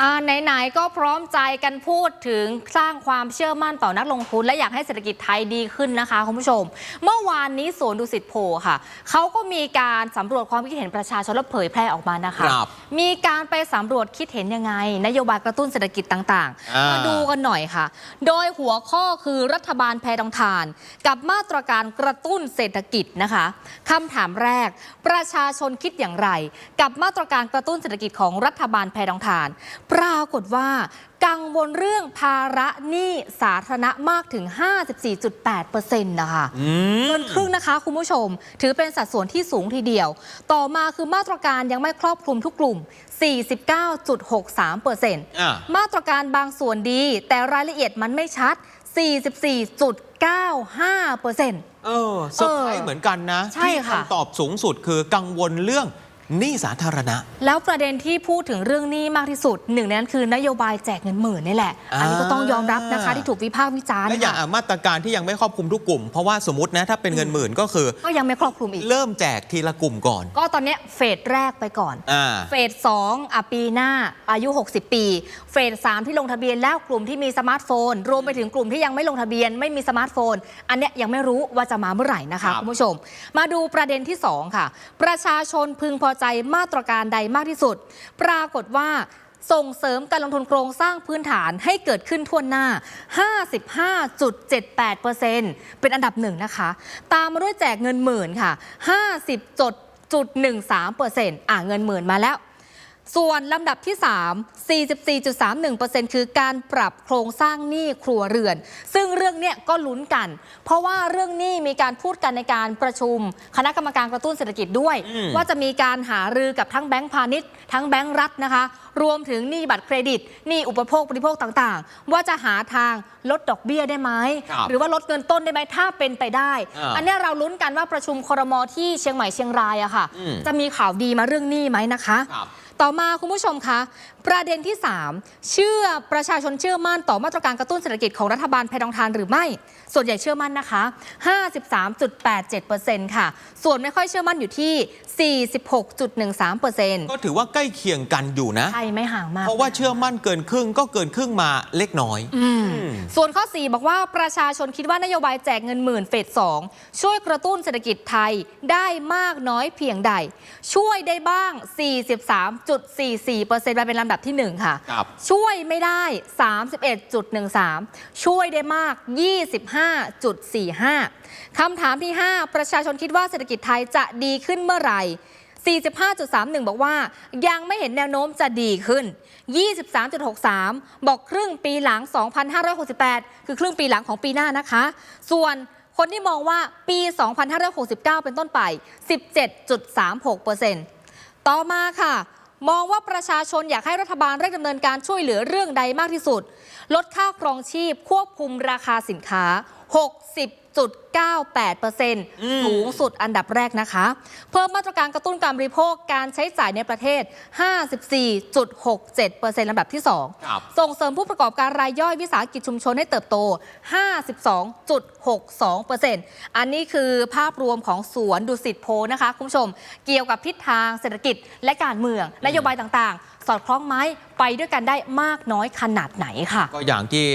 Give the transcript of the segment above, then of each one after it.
อ่าไหนๆก็พร้อมใจกันพูดถึงสร้างความเชื่อมั่นต่อนักลงทุน และอยากให้เศรษฐกิจไทยดีขึ้นนะคะคุณผู้ชม เมื่อวานนี้สวนดุสิตโพลค่ะเขาก็มีการสำรวจความคิดเห็นประชาชนและเผยแพร่ออกมานะคะ ครับมีการไปสำรวจคิดเห็นยังไง นโยบายกระตุ้นเศรษฐกิจต่างอ่าๆมาดูกันหน่อยค่ะ โดยหัวข้อคือรัฐบาลแพรทองทาน กับมาตรการกระตุ้นเศรษฐกิจนะคะคำถามแรก ประชาชนคิดอย่างไร กับมาตรการกระตุ้นเศรษฐกิจของรัฐบาลแพรทองทานปรากฏว่า กังวลเรื่องภาระหนี้สาธารณะมากถึง 54.8%นะคะอืมเกินครึ่งนะคะคุณผู้ชม ถือเป็นสัดส่วนที่สูงทีเดียว ต่อมาคือมาตรการยังไม่ครอบคลุมทุกกลุ่ม 49.63%อะมาตรการบางส่วนดี แต่รายละเอียดมันไม่ชัด 44.95%เออเซอร์ไพรส์เหมือนกันนะใช่ที่ค่ะคำตอบสูงสุดคือกังวลเรื่อง หนี้สาธารณะ แล้วประเด็นที่พูดถึงเรื่องหนี้มากที่สุดหนึ่งในนั้นคือนโยบายแจกเงินหมื่นนี่แหละ อันนี้ก็ต้องยอมรับนะคะที่ถูกวิพากษ์วิจารณ์และอย่างค่ะอะมาตรการที่ยังไม่ครอบคลุมทุกกลุ่ม เพราะว่าสมมตินะถ้าเป็นเงินหมื่นก็คือ ก็ยังไม่ครอบคลุมอีก เริ่มแจกทีละกลุ่มก่อน ก็ตอนเนี้ยเฟสแรกไปก่อน อ่า เฟสสองอะปีหน้าอายุ 60 ปี เฟสสามที่ลงทะเบียนแล้วกลุ่มที่มีสมาร์ทโฟน รวมไปถึงกลุ่มที่ยังไม่ลงทะเบียนไม่มีสมาร์ทโฟน อันเนี้ยยังไม่รู้ว่าจะมาเมื่อไหร่นะครัคะบคุณผู้ชม มาดูประเด็นที่2ค่ะ ประชาชนพึงพอใจมาตรการใดมากที่สุด ปรากฏว่าส่งเสริมการลงทุนโครงสร้างพื้นฐานให้เกิดขึ้นทั่วหน้า 55.78%เป็นอันดับหนึ่งนะคะ ตามมาด้วยแจกเงินหมื่นค่ะ 50.13%อ่าเงินหมื่นมาแล้ว ส่วนลำดับที่ 3 44.31%คือการปรับโครงสร้างหนี้ครัวเรือน ซึ่งเรื่องเนี้ยก็ลุ้นกัน เพราะว่าเรื่องหนี้มีการพูดกันในการประชุม คณะกรรมการกระตุ้นเศรษฐกิจด้วยอืมว่าจะมีการหารือกับทั้งแบงก์พาณิชย์ ทั้งแบงก์รัฐนะคะ รวมถึงหนี้บัตรเครดิตหนี้อุปโภคบริโภคต่างๆ ว่าจะหาทางลดดอกเบี้ยได้ไหมครับหรือว่าลดเงินต้นได้ไหมถ้าเป็นไปได้ อ่า อันเนี้ยเราลุ้นกันว่าประชุมครมที่เชียงใหม่เชียงรายอะค่ะ อืมจะมีข่าวดีมาเรื่องหนี้ไหมนะคะ ครับ ต่อมาคุณผู้ชมคะ ประเด็นที่ 3 เชื่อประชาชนเชื่อมั่นต่อมาตรการกระตุ้นเศรษฐกิจของรัฐบาลแพรทองทานหรือไม่ ส่วนใหญ่เชื่อมั่นนะคะ 53.87%ค่ะ ส่วนไม่ค่อยเชื่อมั่นอยู่ที่ 46.13%ก็ถือว่าใกล้เคียงกันอยู่นะ ใช่ไม่ห่างมาก เพราะว่าเชื่อมั่นเกินครึ่งก็เกินครึ่งมาเล็กน้อยอืมอืมส่วนข้อ 4 บอกว่าประชาชนคิดว่านโยบายแจกเงินหมื่นเฟส2ช่วยกระตุ้นเศรษฐกิจไทยได้มากน้อยเพียงใด ช่วยได้บ้าง43.44%มาเป็นลำดับที่ 1 ค่ะ ครับ ช่วยไม่ได้ 31.13 ช่วยได้มาก 25.45 คำถามที่ 5 ประชาชนคิดว่าเศรษฐกิจไทยจะดีขึ้นเมื่อไหร่ 45.31 บอกว่า ยังไม่เห็นแนวโน้มจะดีขึ้น 23.63 บอกครึ่งปีหลัง 2,568 คือครึ่งปีหลังของปีหน้านะคะ ส่วนคนที่มองว่าปี 2,569 เป็นต้นไป 17.36%ต่อมาค่ะ มองว่าประชาชนอยากให้รัฐบาลเร่งดำเนินการช่วยเหลือเรื่องใดมากที่สุด ลดค่าครองชีพควบคุมราคาสินค้า 60.9 0.98%สูงสุดอันดับแรกนะคะ เพิ่มมาตรการกระตุ้นการบริโภคการใช้จ่ายในประเทศ 54.67%ลำดับที่ 2 ส่งเสริมผู้ประกอบการรายย่อยวิสาหกิจชุมชนให้เติบโต 52.62%อันนี้คือภาพรวมของสวนดุสิตโพนะคะคุณผู้ชม เกี่ยวกับทิศทางเศรษฐกิจและการเมืองนโยบายต่างๆ สอดคล้องไหมไปด้วยกันได้มากน้อยขนาดไหนค่ะ ก็อย่างที่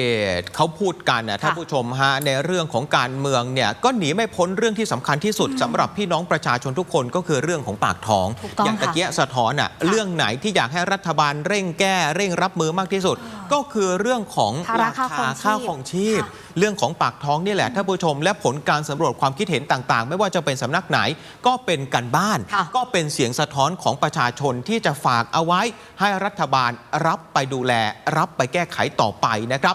เขาพูดกันนะท่านผู้ชมฮะในเรื่องของการเมืองเนี่ยก็หนีไม่พ้นเรื่องที่สำคัญที่สุดสำหรับพี่น้องประชาชนทุกคนก็คือเรื่องของปากท้องถูกต้องอย่างตะเกียะสะท้อนอะเรื่องไหนที่อยากให้รัฐบาลเร่งแก้เร่งรับมือมากที่สุด ก็คือเรื่องของภาระค่าครองชีพค่าของชีพค่ะเรื่องของปากท้องนี่แหละท่านผู้ชม และผลการสำรวจความคิดเห็นต่างๆ ไม่ว่าจะเป็นสำนักไหนก็เป็นกันบ้านค่ะก็เป็นเสียงสะท้อนของประชาชนที่จะฝากเอาไว้ให้รัฐบาลรับไปดูแล รับไปแก้ไขต่อไปนะครับ